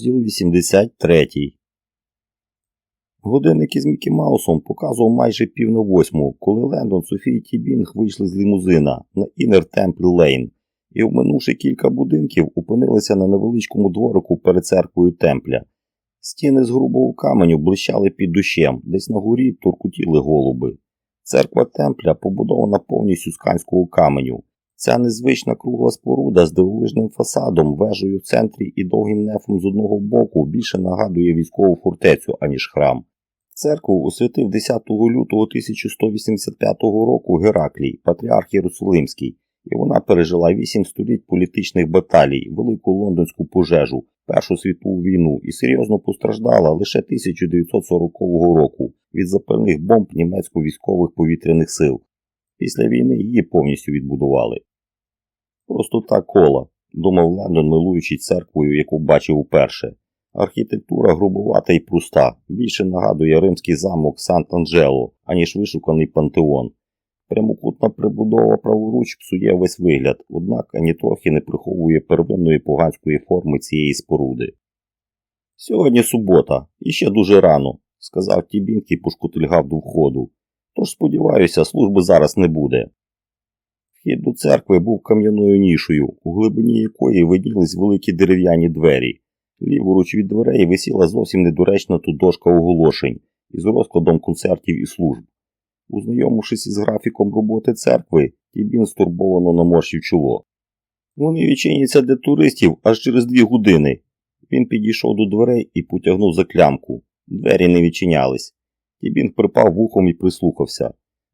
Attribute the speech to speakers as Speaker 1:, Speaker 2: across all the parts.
Speaker 1: Розділ 83. Годинник із Мікі Маусом показував майже пів на восьму, коли Лендон, Софія і Тібінг вийшли з лімузина на Інер Темпль Лейн і, обминувши кілька будинків, опинилися на невеличкому дворику перед церквою Темпля. Стіни з грубого каменю блищали під дощем, десь на горі туркутіли голуби. Церква Темпля побудована повністю з канського каменю. Ця незвична кругла споруда з дивовижним фасадом, вежею в центрі і довгим нефом з одного боку більше нагадує військову фортецю, аніж храм. Церкву освятив 10 лютого 1185 року Гераклій, патріарх Єрусалимський, і вона пережила 8 століть політичних баталій, велику лондонську пожежу, Першу світову війну і серйозно постраждала лише 1940 року від запальних бомб німецько-військових повітряних сил. Після війни її повністю відбудували. Просто та кола, думав Лендон, милуючи церквою, яку бачив уперше. Архітектура грубувата і пруста, більше нагадує римський замок Сант-Анджело, аніж вишуканий пантеон. Прямокутна прибудова праворуч псує весь вигляд, однак ані трохи не приховує первинної поганської форми цієї споруди. Сьогодні субота, і ще дуже рано, сказав Тібінг і пошкутильгав до входу. Тож, сподіваюся, служби зараз не буде. Вхід до церкви був кам'яною нішою, у глибині якої виднілись великі дерев'яні двері. Ліворуч від дверей висіла зовсім недоречна тут дошка оголошень із розкладом концертів і служб. Узнайомившись із графіком роботи церкви, Тібін стурбовано наморщив чоло. Вони відчиняться для туристів аж через дві години. Він підійшов до дверей і потягнув за клямку. Двері не відчинялись. Тібінг припав вухом і прислухався.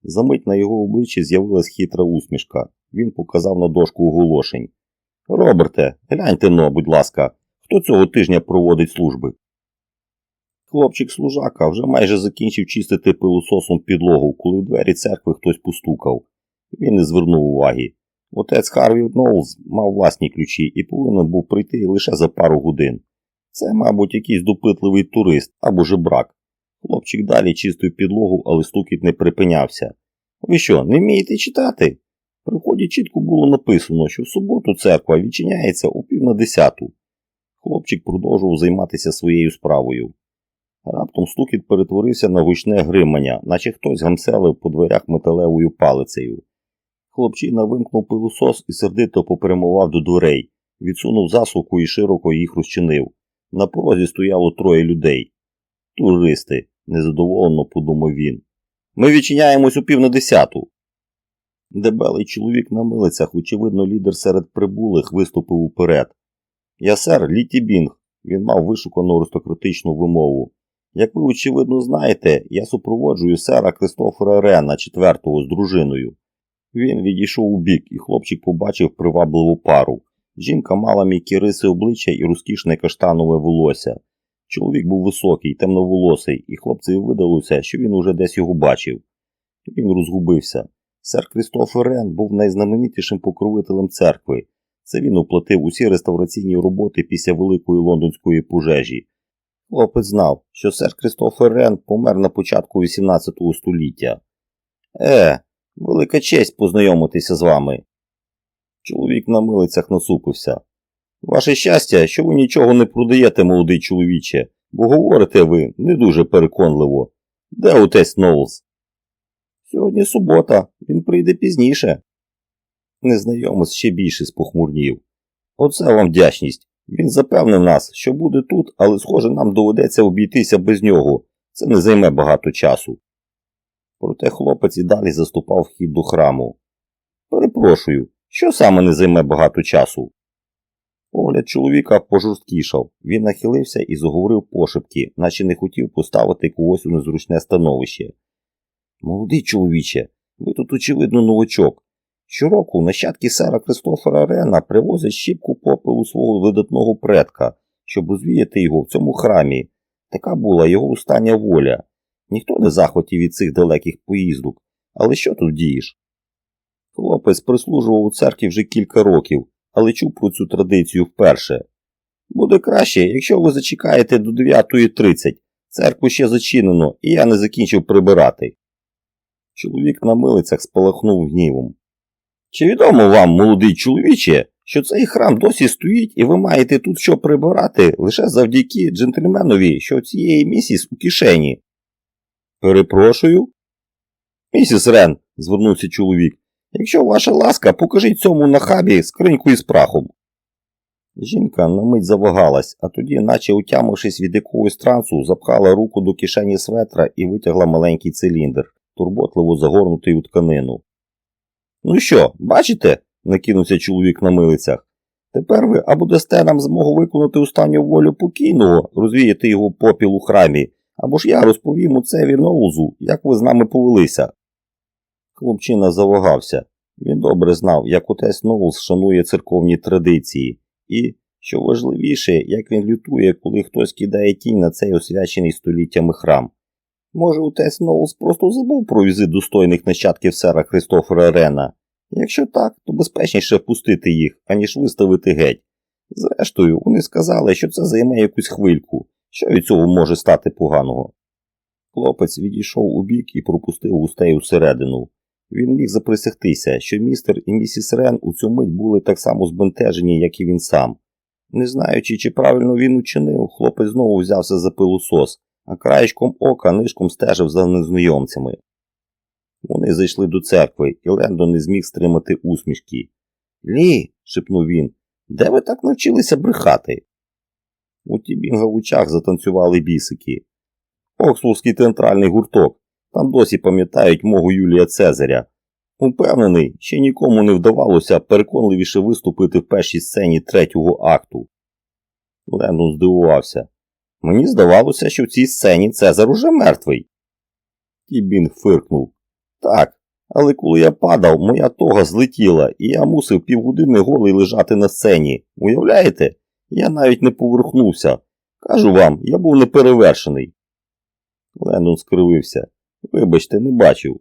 Speaker 1: Замить на його обличчі з'явилась хитра усмішка. Він показав на дошку оголошень. Роберте, гляньте но, будь ласка, хто цього тижня проводить служби? Хлопчик-служака вже майже закінчив чистити пилососом підлогу, коли в двері церкви хтось постукав. Він не звернув уваги. Отець Харві Ноулз мав власні ключі і повинен був прийти лише за пару годин. Це, мабуть, якийсь допитливий турист або жебрак. Хлопчик далі чистив підлогу, але стукіт не припинявся. Ви що, не вмієте читати? При вході чітко було написано, що в суботу церква відчиняється о пів на десяту. Хлопчик продовжував займатися своєю справою. Раптом стукіт перетворився на гучне гримання, наче хтось гамселив по дверях металевою палицею. Хлопчина вимкнув пилосос і сердито попрямував до дверей, відсунув засувку і широко їх розчинив. На порозі стояло троє людей. Туристи, незадоволено подумав він. Ми відчиняємось у пів на десяту. Дебелий чоловік на милицях, очевидно, лідер серед прибулих, виступив уперед. Я сер Літі Бінг. Він мав вишукану аристократичну вимову. Як ви, очевидно, знаєте, я супроводжую сера Кристофера Рена, четвертого, з дружиною. Він відійшов у бік, і хлопчик побачив привабливу пару. Жінка мала м'які риси обличчя і розкішне каштанове волосся. Чоловік був високий, темноволосий, і хлопцеві видалося, що він уже десь його бачив. Він розгубився. Сер Крістофер Рен був найзнаменитішим покровителем церкви. Це він оплатив усі реставраційні роботи після великої лондонської пожежі. Хлопець знав, що сер Крістофер Рен помер на початку 18 століття. Е, велика честь познайомитися з вами. Чоловік на милицях насупився. Ваше щастя, що ви нічого не продаєте, молодий чоловіче, бо говорите ви не дуже переконливо. Де отець Ноулз? Сьогодні субота, він прийде пізніше. Незнайомець ще більше спохмурнів. Оце вам вдячність. Він запевнив нас, що буде тут, але, схоже, нам доведеться обійтися без нього. Це не займе багато часу. Проте хлопець і далі заступав вхід до храму. Перепрошую, що саме не займе багато часу? Погляд чоловіка пожорсткішав. Він нахилився і заговорив пошепки, наче не хотів поставити когось у незручне становище. Молодий чоловіче, ви тут, очевидно, новачок. Щороку нащадки сера Кристофера Рена привозять щіпку попелу свого видатного предка, щоб розвіяти його в цьому храмі. Така була його остання воля. Ніхто не захотів від цих далеких поїздок. Але що тут дієш? Хлопець прислужував у церкві вже кілька років, але чув про цю традицію вперше. Буде краще, якщо ви зачекаєте до 9.30. Церкву ще зачинено, і я не закінчив прибирати. Чоловік на милицях спалахнув гнівом. Чи відомо вам, молодий чоловіче, що цей храм досі стоїть і ви маєте тут що прибирати лише завдяки джентльменові, що цієї місіс у кишені. Перепрошую. Місіс Рен, звернувся чоловік, якщо ваша ласка, покажіть цьому нахабі скриньку із прахом. Жінка на мить завагалась, а тоді, наче утямившись від якогось трансу, запхала руку до кишені светра і витягла маленький циліндр, турботливо загорнутий у тканину. Ну що, бачите? накинувся чоловік на милицях. Тепер ви або дасте нам змогу виконати останню волю покійного, розвіяти його попіл у храмі, або ж я розповім у цеві Ноузу, як ви з нами повелися. Хлопчина завагався. Він добре знав, як отець Ноулс шанує церковні традиції, і, що важливіше, як він лютує, коли хтось кидає тінь на цей освячений століттями храм. Може, отець Ноулс просто забув про візит достойних нащадків сера Христофера Рена. Якщо так, то безпечніше впустити їх, аніж виставити геть. Зрештою, вони сказали, що це займе якусь хвильку, що від цього може стати поганого. Хлопець відійшов у бік і пропустив густей усередину. Він міг заприсягтися, що містер і місіс Рен у цю мить були так само збентежені, як і він сам. Не знаючи, чи правильно він учинив, хлопець знову взявся за пилосос, а краєчком ока нишком стежив за незнайомцями. Вони зайшли до церкви, і Лендо не зміг стримати усмішки. Лі, шепнув він, де ви так навчилися брехати? У Тібінга в очах затанцювали бісики. Оксфордський театральний гурток. Там досі пам'ятають мого Юлія Цезаря. Упевнений, ще нікому не вдавалося переконливіше виступити в першій сцені третього акту. Леннон здивувався. Мені здавалося, що в цій сцені Цезар уже мертвий. Тібін фиркнув. Так, але коли я падав, моя тога злетіла, і я мусив півгодини голий лежати на сцені. Уявляєте? Я навіть не поверхнувся. Кажу вам, я був неперевершений. Леннон скривився. Вибачте, не бачив.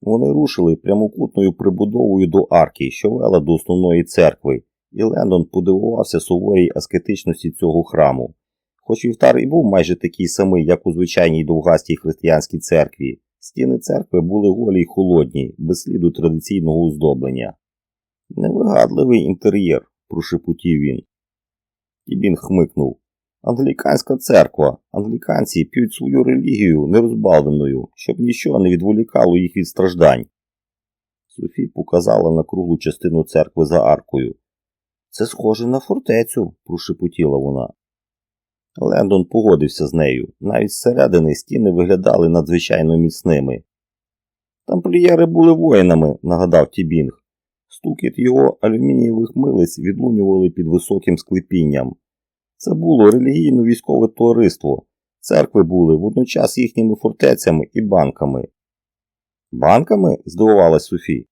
Speaker 1: Вони рушили прямокутною прибудовою до арки, що вела до основної церкви, і Лендон подивувався суворій аскетичності цього храму. Хоч вівтар і був майже такий самий, як у звичайній довгастій християнській церкві, стіни церкви були голі й холодні, без сліду традиційного оздоблення. Невигадливий інтер'єр, прошепотів він. Тібін хмикнув. Англіканська церква. Англіканці п'ють свою релігію нерозбавленою, щоб нічого не відволікало їх від страждань. Софі показала на круглу частину церкви за аркою. Це схоже на фортецю, прошепотіла вона. Лендон погодився з нею. Навіть зсередини стіни виглядали надзвичайно міцними. Тамплієри були воїнами, нагадав Тібінг. Стукіт його алюмінієвих милиць відлунювали під високим склепінням. Це було релігійно-військове товариство. Церкви були водночас їхніми фортецями і банками. Банками? здивувалась Софі.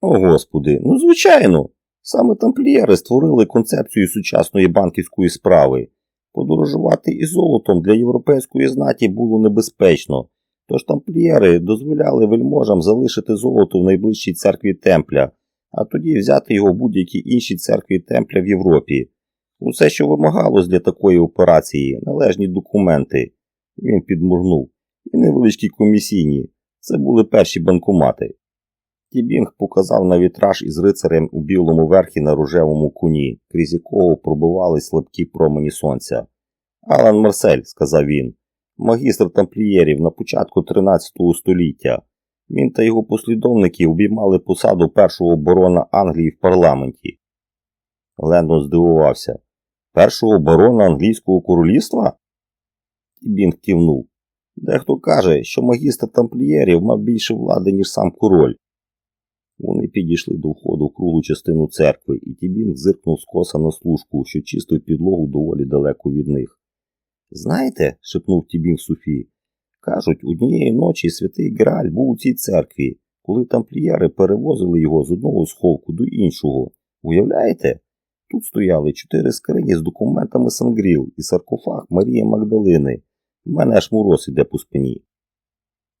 Speaker 1: О господи, ну звичайно. Саме тамплієри створили концепцію сучасної банківської справи. Подорожувати із золотом для європейської знаті було небезпечно, тож тамплієри дозволяли вельможам залишити золото в найближчій церкві Темпля, а тоді взяти його в будь-якій іншій церкві Темпля в Європі. Усе, що вимагалось для такої операції, належні документи. Він підморгнув. І невеличкі комісійні. Це були перші банкомати. Тібінг показав на вітраж із рицарем у білому верхі на рожевому куні, крізь якого пробивались слабкі промені сонця. Алан Марсель, сказав він, магістр тамплієрів на початку 13 століття. Він та його послідовники обіймали посаду першого барона Англії в парламенті. Лендон здивувався. Першого барона англійського королівства? Тібінг кивнув. Дехто каже, що магістр тамплієрів мав більше влади, ніж сам король. Вони підійшли до входу в круглу частину церкви, і Тібінг зиркнув скоса на служку, що чистив підлогу доволі далеко від них. Знаєте, шепнув Тібінг Софії, кажуть, однієї ночі святий Грааль був у цій церкві, коли тамплієри перевозили його з одного сховку до іншого. Уявляєте? Тут стояли чотири скрині з документами Сангріл і саркофаг Марії Магдалини. В мене аж мороз іде по спині.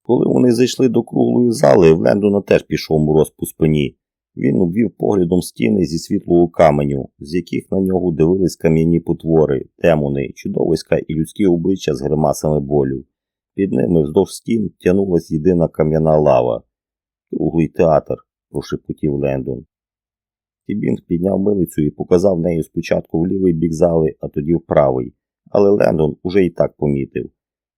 Speaker 1: Коли вони зайшли до круглої зали, в Лендона теж пішов мороз по спині. Він обвів поглядом стіни зі світлого каменю, з яких на нього дивились кам'яні потвори, демони, чудовиська і людські обличчя з гримасами болю. Під ними вздовж стін тянулась єдина кам'яна лава. Круглий театр, прошепотів Лендон. І Бінг підняв милицю і показав нею спочатку в лівий бік зали, а тоді в правий. Але Лендон уже і так помітив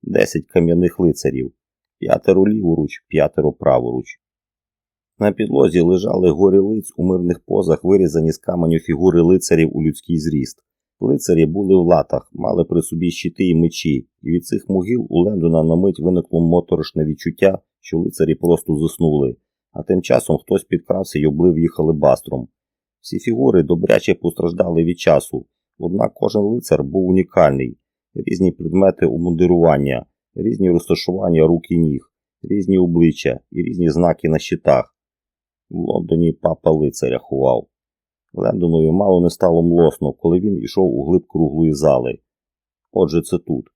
Speaker 1: десять кам'яних лицарів, п'ятеро ліворуч, п'ятеро праворуч. На підлозі лежали горі лиць у мирних позах, вирізані з каменю фігури лицарів у людський зріст. Лицарі були в латах, мали при собі щити і мечі, і від цих могил у Лендона на мить виникло моторошне відчуття, що лицарі просто заснули, а тим часом хтось підкрався й облив їх алебастром. Всі фігури добряче постраждали від часу, однак кожен лицар був унікальний, різні предмети умундирування, різні розташування рук і ніг, різні обличчя і різні знаки на щитах. В Лондоні папа лицаря ховав. Лендонові мало не стало млосно, коли він йшов у глиб круглої зали. Отже, це тут.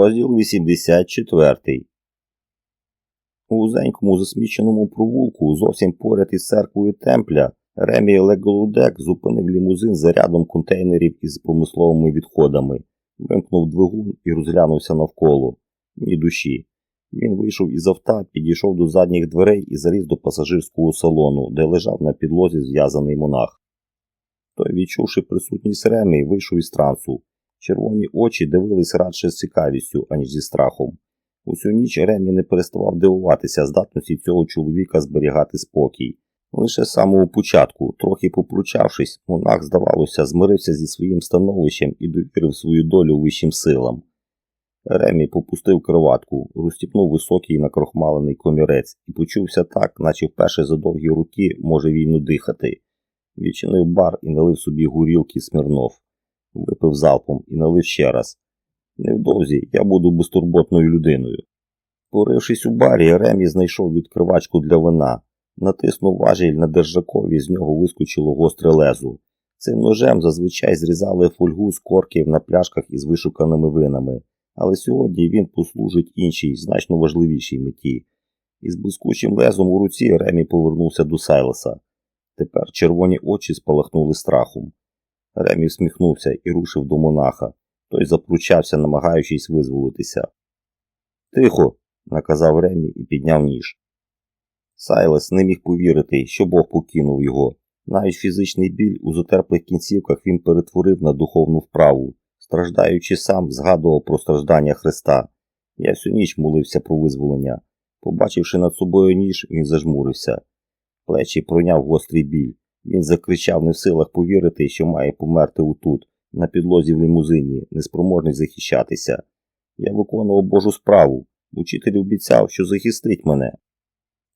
Speaker 1: Розділ 84 У узенькому засміченому провулку, зовсім поряд із церквою Темпля, Ремі Леголудек зупинив лімузин за рядом контейнерів із промисловими відходами, вимкнув двигун і розглянувся навколо. Ні душі. Він вийшов із авто, підійшов до задніх дверей і заліз до пасажирського салону, де лежав на підлозі зв'язаний монах. Той, відчувши присутність Ремі, вийшов із трансу. Червоні очі дивились радше з цікавістю, аніж зі страхом. Усю ніч Ремі не переставав дивуватися здатності цього чоловіка зберігати спокій. Лише з самого початку, трохи попручавшись, монах, здавалося, змирився зі своїм становищем і довірив свою долю вищим силам. Ремі попустив кроватку, розстіпнув високий накрохмалений комірець і почувся так, наче вперше за довгі руки може вільно дихати. Відчинив бар і налив собі гурілки Смірнов. Випив залпом і налив ще раз. Невдовзі я буду безтурботною людиною. Порившись у барі, Ремі знайшов відкривачку для вина. Натиснув важіль на держакові, з нього вискочило гостре лезу. Цим ножем зазвичай зрізали фольгу з корків на пляшках із вишуканими винами, але сьогодні він послужить іншій, значно важливішій меті. Із блискучим лезом у руці Ремі повернувся до Сайлоса. Тепер червоні очі спалахнули страхом. Ремі всміхнувся і рушив до монаха. Той запручався, намагаючись визволитися. Тихо, наказав Ремі і підняв ніж. Сайлес не міг повірити, що Бог покинув його. Навіть фізичний біль у затерплих кінцівках він перетворив на духовну вправу, страждаючи сам, згадував про страждання Христа. Я всю ніч молився про визволення. Побачивши над собою ніж, він зажмурився. Плечі пройняв гострий біль. Він закричав не в силах повірити, що має померти отут, на підлозі в лімузині, неспроможний захищатися. Я виконував Божу справу. Учитель обіцяв, що захистить мене.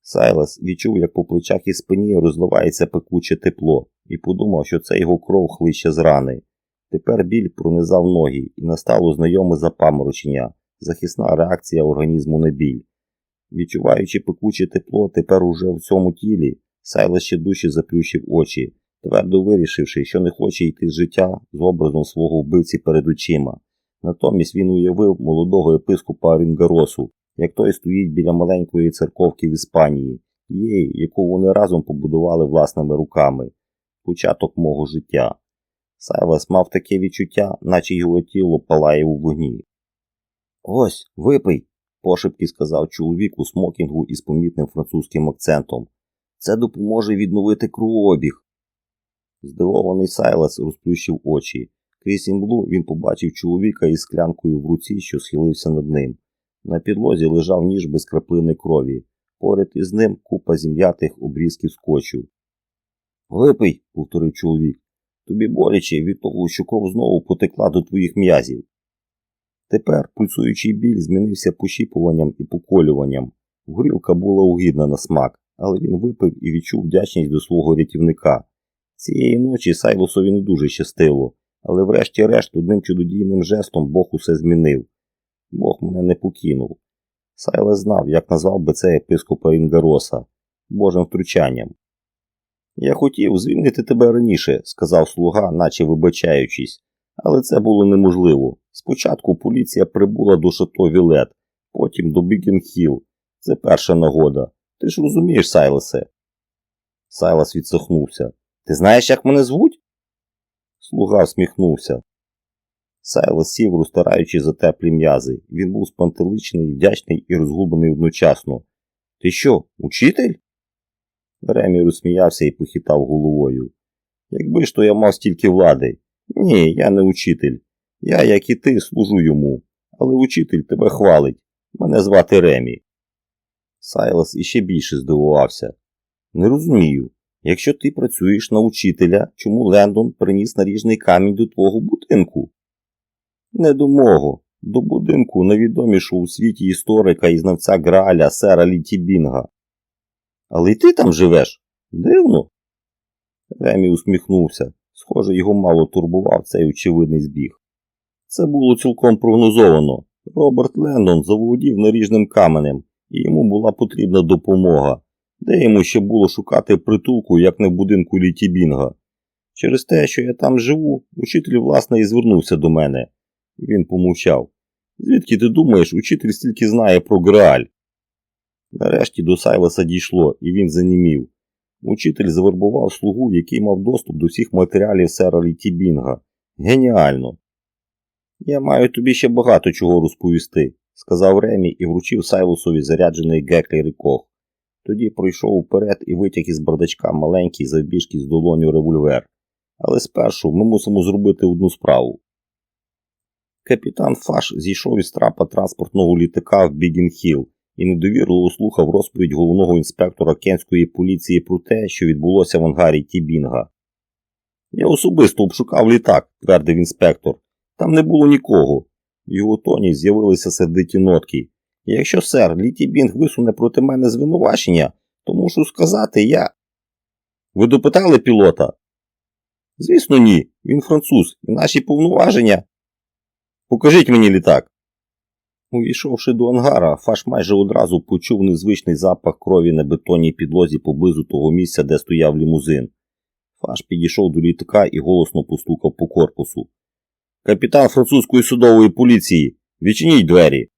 Speaker 1: Сайлас відчув, як по плечах і спині розливається пекуче тепло, і подумав, що це його кров хлище з рани. Тепер біль пронизав ноги і настало знайоме запаморочення, захисна реакція організму на біль. Відчуваючи пекуче тепло тепер уже в цьому тілі, Сайлас ще душі заплющив очі, твердо вирішивши, що не хоче йти з життя з образом свого вбивці перед очима. Натомість він уявив молодого епископа Рінгаросу, як той стоїть біля маленької церковки в Іспанії, тієї, яку вони разом побудували власними руками, початок мого життя. Сайлас мав таке відчуття, наче його тіло палає у вогні. Ось, випий, пошепки сказав чоловік у смокінгу із помітним французьким акцентом. Це допоможе відновити кровообіг. Здивований Сайлас розплющив очі. Крізь імблу він побачив чоловіка із склянкою в руці, що схилився над ним. На підлозі лежав ніж без краплини крові. Поряд із ним купа зім'ятих обрізків скотчу. Випий, повторив чоловік. Тобі боляче від того, що кров знову потекла до твоїх м'язів. Тепер пульсуючий біль змінився пощіпуванням і поколюванням. Горілка була угідна на смак, але він випив і відчув вдячність до свого рятівника. Цієї ночі Сайлосові не дуже щастило, але врешті-решт одним чудодійним жестом Бог усе змінив. Бог мене не покинув. Сайле знав, як назвав би це епископа Інгароса Божим втручанням. Я хотів звільнити тебе раніше, сказав слуга, наче вибачаючись, але це було неможливо. Спочатку поліція прибула до шато Вілет, потім до Бікінг-Хілл. Це перша нагода. Ти ж розумієш, Сайлесе? Сайлас відсахнувся. Ти знаєш, як мене звуть? Слуга всміхнувся. Сайлас сів, розтираючи за теплі м'язи. Він був спантеличений, вдячний і розгублений одночасно. Ти що, учитель? Ремі розсміявся і похитав головою. Якби ж то я мав стільки влади. Ні, я не учитель. Я, як і ти, служу йому, але учитель тебе хвалить. Мене звати Ремі. Сайлас іще більше здивувався. Не розумію. Якщо ти працюєш на учителя, чому Лендон приніс наріжний камінь до твого будинку? Не до мого, до будинку найвідомішого у світі історика і знавця Грааля сера Літі Бінга. Але й ти там живеш? Дивно. Ремі усміхнувся. Схоже, його мало турбував цей очевидний збіг. Це було цілком прогнозовано. Роберт Лендон заволодів наріжним каменем, і йому була потрібна допомога, де йому ще було шукати притулку, як не в будинку Літі Бінга. Через те, що я там живу, учитель, власне, і звернувся до мене. Він помовчав. Звідки ти думаєш, учитель стільки знає про Грааль? Нарешті до Сайласа дійшло, і він занімів. Учитель завербував слугу, який мав доступ до всіх матеріалів сера Літі Бінга. Геніально. Я маю тобі ще багато чого розповісти, сказав Ремі і вручив Сайлосові заряджений Геклі Рікох. Тоді пройшов уперед і витяг із бардачка маленький завбіжки з долоню револьвер. Але спершу ми мусимо зробити одну справу. Капітан Фаш зійшов із трапа транспортного літака в Бігін-Хілл і недовірливо слухав розповідь головного інспектора кенської поліції про те, що відбулося в ангарі Тібінга. Я особисто обшукав літак, твердив інспектор. Там не було нікого. В його тоні з'явилися сердиті нотки. Якщо сер Літі Бінг висуне проти мене звинувачення, то мушу сказати, я. Ви допитали пілота? Звісно, ні. Він француз, і наші повноваження. Покажіть мені літак. Увійшовши до ангара, Фаш майже одразу почув незвичний запах крові на бетонній підлозі поблизу того місця, де стояв лімузин. Фаш підійшов до літака і голосно постукав по корпусу. Капітан французької судової поліції, відчиніть двері.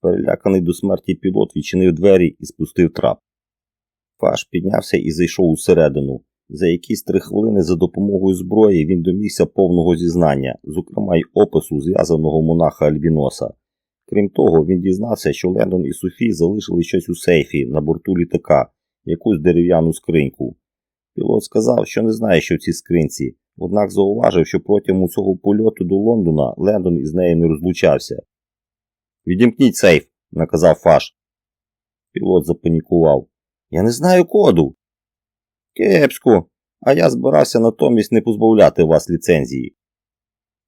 Speaker 1: Переляканий до смерті пілот відчинив двері і спустив трап. Фаш піднявся і зайшов усередину. За якісь три хвилини за допомогою зброї він домігся повного зізнання, зокрема й опису зв'язаного монаха Альбіноса. Крім того, він дізнався, що Лендон і Софі залишили щось у сейфі на борту літака, якусь дерев'яну скриньку. Пілот сказав, що не знає, що в цій скринці, однак зауважив, що протягом цього польоту до Лондона Лендон із нею не розлучався. Відімкніть сейф, наказав Фаш. Пілот запанікував. Я не знаю коду. Кепсько, а я збирався натомість не позбавляти вас ліцензії.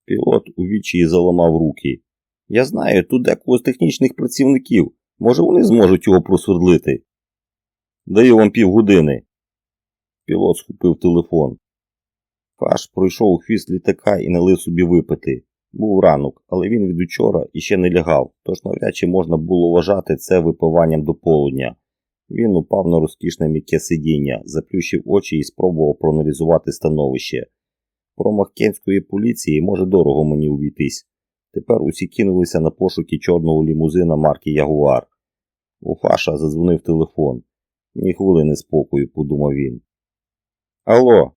Speaker 1: Пілот у відчаї заламав руки. Я знаю, тут декого з технічних працівників. Може, вони зможуть його просвердлити. Даю вам півгодини. Пілот схопив телефон. Фаш пройшов у хвіст літака і налив собі випити. Був ранок, але він від учора іще не лягав, тож навряд чи можна було вважати це випиванням до полудня. Він упав на розкішне м'яке сидіння, заплющив очі і спробував проаналізувати становище. Промах кенської поліції може дорого мені увійтись. Тепер усі кинулися на пошуки чорного лімузина марки Ягуар. У Фаша задзвонив телефон. Ні хвилини спокою, подумав він. Алло,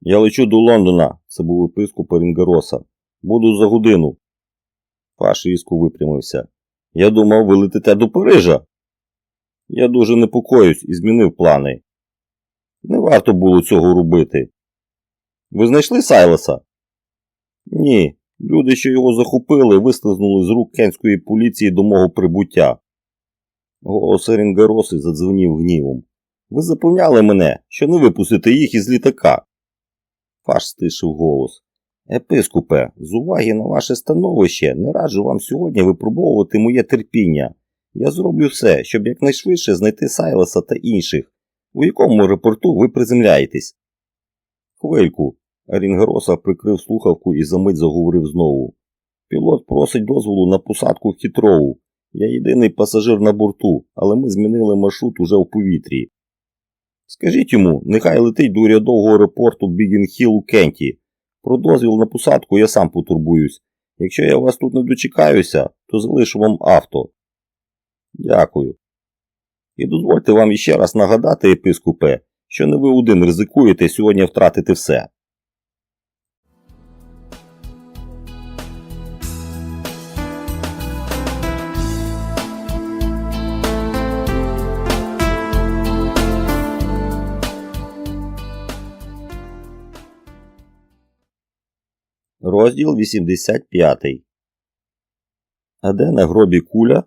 Speaker 1: я лечу до Лондона, це був епископ Рінгароса. Буду за годину. Фаш різко випрямився. Я думав, ви летите до Парижа. Я дуже непокоюсь і змінив плани. Не варто було цього робити. Ви знайшли Сайлеса? Ні. Люди, що його захопили, вислизнули з рук кенської поліції до мого прибуття. Голос Ерінгароси задзвонів гнівом. Ви запевняли мене, що не випустите їх із літака. Фаш стишив голос. Епископе, з уваги на ваше становище, не раджу вам сьогодні випробовувати моє терпіння. Я зроблю все, щоб якнайшвидше знайти Сайлеса та інших. У якому аеропорту ви приземляєтесь? Хвильку. Рінгероса прикрив слухавку і за мить заговорив знову. Пілот просить дозволу на посадку в Хітроу. Я єдиний пасажир на борту, але ми змінили маршрут уже в повітрі. Скажіть йому, нехай летить до урядового аеропорту Бігінхіл у Кенті. Про дозвіл на посадку я сам потурбуюсь. Якщо я вас тут не дочекаюся, то залишу вам авто. Дякую. І дозвольте вам іще раз нагадати, епископе, що не ви один ризикуєте сьогодні втратити все. Розділ 85. А де на гробі куля?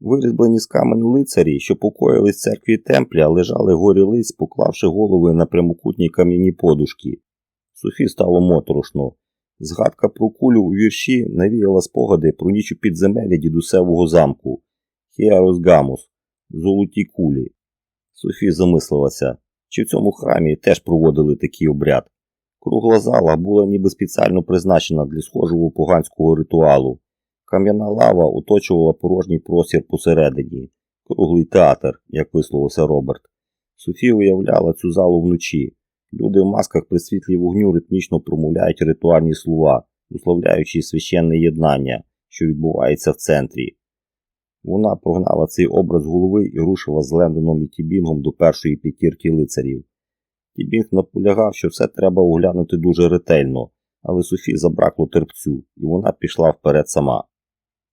Speaker 1: Вирізблені з каменю лицарі, що покоїлись в церкві темпля, лежали горі лиць, поклавши голови на прямокутні кам'яні подушки. Софі стало моторошно. Згадка про кулю у вірші навіяла спогади про ніч у підземелі дідусевого замку Хіарус Гамус, золоті кулі. Софі замислилася, чи в цьому храмі теж проводили такий обряд. Кругла зала була ніби спеціально призначена для схожого поганського ритуалу. Кам'яна лава оточувала порожній простір посередині, круглий театр, як висловився Роберт. Софія уявляла цю залу вночі. Люди в масках при світлі вогню ритмічно промовляють ритуальні слова, условляючи священне єднання, що відбувається в центрі. Вона прогнала цей образ голови і рушила з Лендоном і Тібінгом до першої п'ятірки лицарів. Тібінг наполягав, що все треба оглянути дуже ретельно, але Софі забракло терпцю, і вона пішла вперед сама.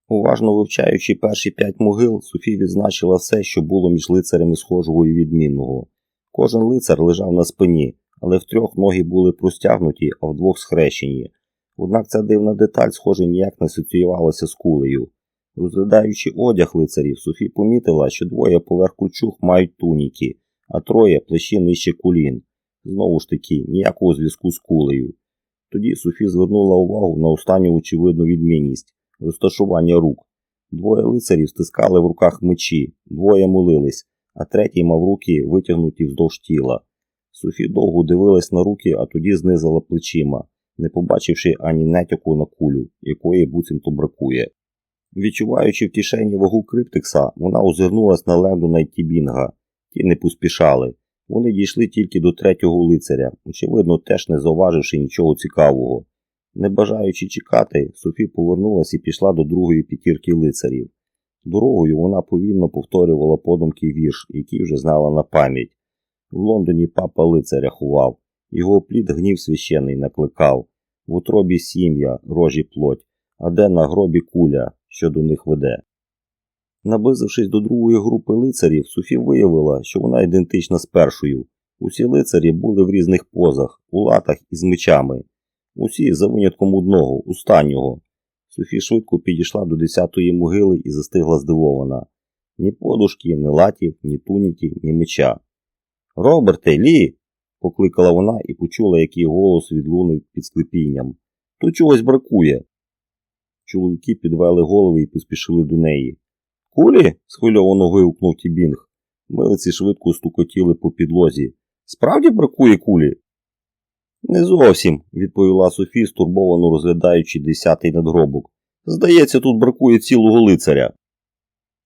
Speaker 1: Уважно вивчаючи перші п'ять могил, Софі відзначила все, що було між лицарями схожого і відмінного. Кожен лицар лежав на спині, але в трьох ноги були простягнуті, а в двох схрещені. Однак ця дивна деталь, схоже, ніяк не асоціювалася з кулею. Розглядаючи одяг лицарів, Софі помітила, що двоє поверх кульчуг мають туніки, а троє плечі нижче кулін. Знову ж таки, ніякого зв'язку з кулею. Тоді Софі звернула увагу на останню очевидну відмінність розташування рук. Двоє лицарів стискали в руках мечі, двоє молились, а третій мав руки витягнуті вздовж тіла. Софі довго дивилась на руки, а тоді знизила плечима, не побачивши ані натяку на кулю, якої буцімто бракує. Відчуваючи в кишені вагу криптекса, вона озирнулась на Лендона й Тібінга. Ті не поспішали. Вони дійшли тільки до третього лицаря, очевидно, теж не зауваживши нічого цікавого. Не бажаючи чекати, Софі повернулась і пішла до другої п'ятірки лицарів. Дорогою вона повільно повторювала подумки вірш, який вже знала на пам'ять. В Лондоні папа лицаря ховав, його плід гнів священий накликав, в утробі сім'я, рожі плоть, а де на гробі куля, що до них веде. Наблизившись до другої групи лицарів, Софі виявила, що вона ідентична з першою. Усі лицарі були в різних позах, у латах і з мечами. Усі за винятком одного, останнього. Софі швидко підійшла до десятої могили і застигла здивована. Ні подушки, ні латів, ні туніки, ні меча. Роберте, Лі. покликала вона і почула, який голос відлунив під склепінням. Тут чогось бракує. Чоловіки підвели голови і поспішили до неї. Кулі? схвильовано вигукнув Тібінг. Милиці швидко стукотіли по підлозі. Справді бракує кулі? Не зовсім, відповіла Софі, стурбовано розглядаючи десятий надгробок. Здається, тут бракує цілого лицаря.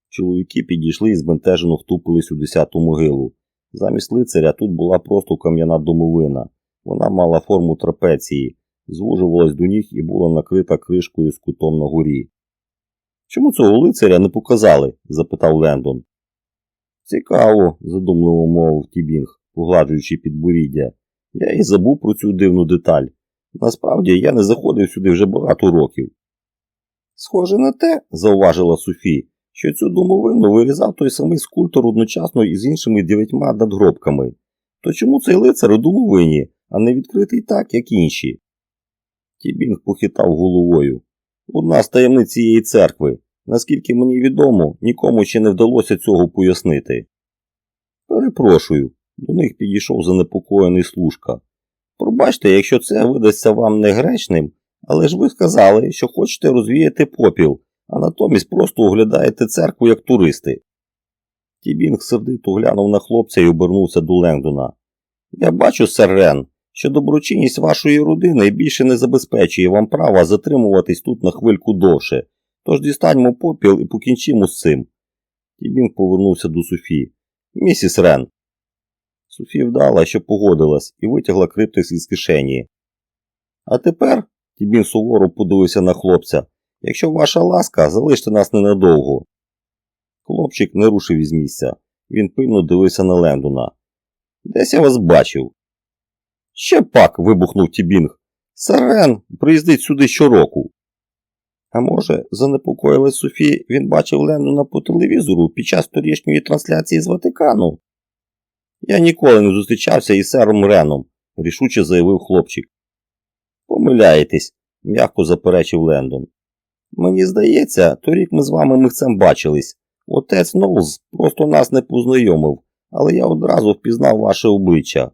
Speaker 1: Чоловіки підійшли і збентежено втупились у десяту могилу. Замість лицаря тут була просто кам'яна домовина. Вона мала форму трапеції, звужувалась до ніг і була накрита кришкою з кутом на горі. Чому цього лицаря не показали? запитав Лендон. Цікаво, задумливо мовив Тібінг, погладжуючи підборіддя. Я і забув про цю дивну деталь. Насправді я не заходив сюди вже багато років. Схоже на те, зауважила Софі, що цю домовину вирізав той самий скульптор одночасно із іншими дев'ятьма надгробками. То чому цей лицар у домовині, а не відкритий так, як інші? Тібінг похитав головою. Одна з таємниць цієї церкви. Наскільки мені відомо, нікому ще не вдалося цього пояснити. Перепрошую, до них підійшов занепокоєний служка. Пробачте, якщо це видасться вам негречним, але ж ви сказали, що хочете розвіяти попіл, а натомість просто оглядаєте церкву як туристи. Тібінг сердито глянув на хлопця і обернувся до Лендона. Я бачу, сер Рен, що доброчинність вашої родини більше не забезпечує вам права затримуватись тут на хвильку довше, тож дістаньмо попіл і покінчимо з цим. Тібінг повернувся до Софі. Місіс Рен. Софі вдала, що погодилась, і витягла криптекс із кишені. А тепер, Тібін суворо подивився на хлопця, якщо ваша ласка, залиште нас ненадовго. Хлопчик не рушив із місця. Він пильно дивився на Лендона. Десь я вас бачив. Ще пак. вибухнув Тібінг. Сарен приїздить сюди щороку. А може, занепокоїлась Софі, він бачив Леннона по телевізору під час торішньої трансляції з Ватикану. Я ніколи не зустрічався із сером Реном, рішуче заявив хлопчик. Помиляєтесь, м'яко заперечив Лендон. Мені здається, торік ми з вами михцем бачились. Отець Ноулз просто нас не познайомив, але я одразу впізнав ваше обличчя.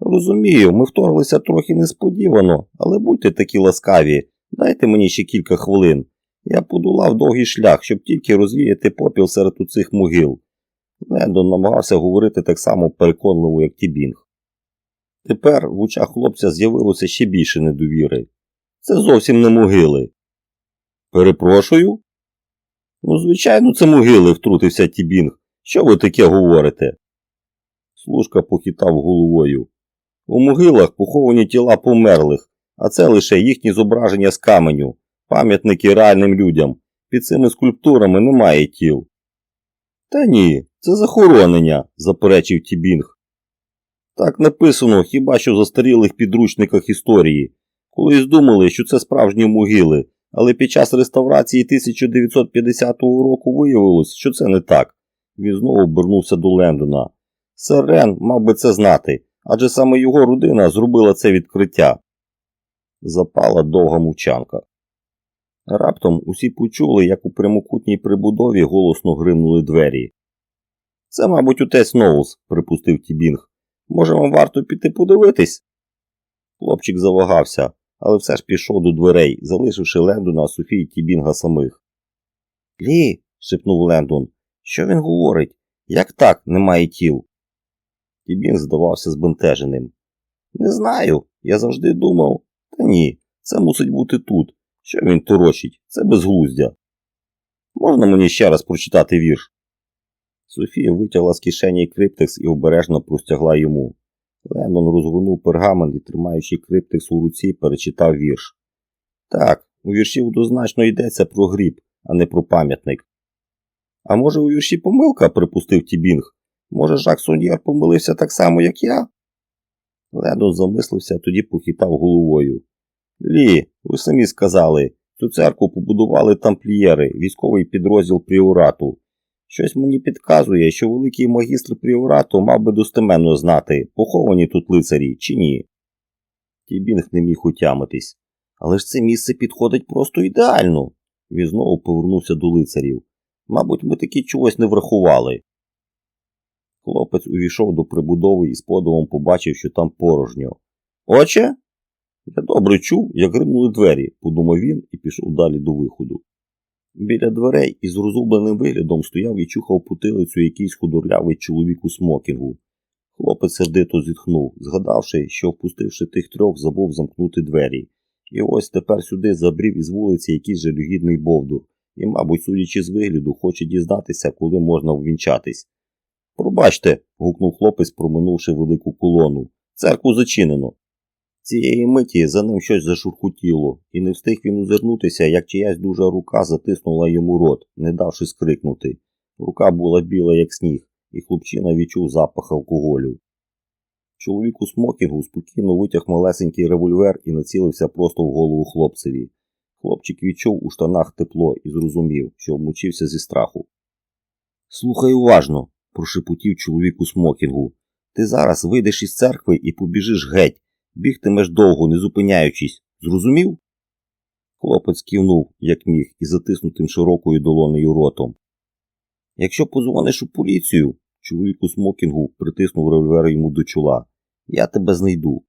Speaker 1: Розумію, ми вторглися трохи несподівано, але будьте такі ласкаві, дайте мені ще кілька хвилин. Я подолав довгий шлях, щоб тільки розвіяти попіл серед цих могил. Лендон намагався говорити так само переконливо, як Тібінг. Тепер в очах хлопця з'явилося ще більше недовіри. Це зовсім не могили. Перепрошую? Ну, звичайно, це могили, втрутився Тібінг. Що ви таке говорите? Служка похитав головою. У могилах поховані тіла померлих, а це лише їхні зображення з каменю, пам'ятники реальним людям. Під цими скульптурами немає тіл. Та ні, це захоронення, заперечив Тібінг. Так написано хіба що в застарілих підручниках історії. Колись думали, що це справжні могили, але під час реставрації 1950 року виявилось, що це не так. Він знову обернувся до Лендона. Сер Рен мав би це знати, адже саме його родина зробила це відкриття. Запала довга мовчанка. Раптом усі почули, як у прямокутній прибудові голосно гримнули двері. Це, мабуть, отець Ноус, припустив Тібінг. Може, вам варто піти подивитись? Хлопчик завагався, але все ж пішов до дверей, залишивши Лендона, Софії Тібінга самих. Лі, шепнув Лендон, що він говорить? Як так немає тіл? Тібінг здавався збентеженим. Не знаю, я завжди думав. Та ні, це мусить бути тут. Що він торочить? Це безглуздя. Можна мені ще раз прочитати вірш? Софія витягла з кишені криптекс і обережно простягла йому. Леннон розгорнув пергамент і, тримаючи криптекс у руці, перечитав вірш. Так, у вірші однозначно йдеться про гріб, а не про пам'ятник. А може, у вірші помилка, припустив Тібінг. Може, Жак Соньєр помилився так само, як я? Леннон замислився, тоді похитав головою. Лі, ви самі сказали, цю церкву побудували тамплієри, військовий підрозділ пріорату. Щось мені підказує, що великий магістр пріорату мав би достеменно знати, поховані тут лицарі чи ні. Тібінг не міг утямитись. Але ж це місце підходить просто ідеально. Він знову повернувся до лицарів. Мабуть, ми таки чогось не врахували. Хлопець увійшов до прибудови і з подивом побачив, що там порожньо. Отче? Я добре чув, як гримнули двері, подумав він і пішов далі до виходу. Біля дверей із розгубленим виглядом стояв і чухав потилицю якийсь худорлявий чоловік у смокінгу. Хлопець сердито зітхнув, згадавши, що, впустивши тих трьох, забув замкнути двері. І ось тепер сюди забрів із вулиці якийсь жалюгідний бовдур, і, мабуть, судячи з вигляду, хоче дізнатися, коли можна ввінчатись. Пробачте, гукнув хлопець, проминувши велику колону. Церкву зачинено. Цієї миті за ним щось зашурхутіло, і не встиг він озирнутися, як чиясь дужа рука затиснула йому рот, не давши скрикнути. Рука була біла, як сніг, і хлопчина відчув запах алкоголю. Чоловік у смокінгу спокійно витяг малесенький револьвер і націлився просто в голову хлопцеві. Хлопчик відчув у штанах тепло і зрозумів, що обмучився зі страху. Слухай уважно, прошепотів чоловік у смокінгу. Ти зараз вийдеш із церкви і побіжиш геть. Бігтимеш довго, не зупиняючись. Зрозумів? Хлопець кивнув, як міг, і затиснутим широкою долонею ротом. Якщо позвониш у поліцію, чоловік у смокінгу притиснув револьвер йому до чола. Я тебе знайду.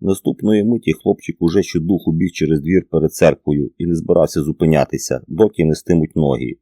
Speaker 1: Наступної миті хлопчик уже щодуху біг через двір перед церквою і не збирався зупинятися, доки не стимуть ноги.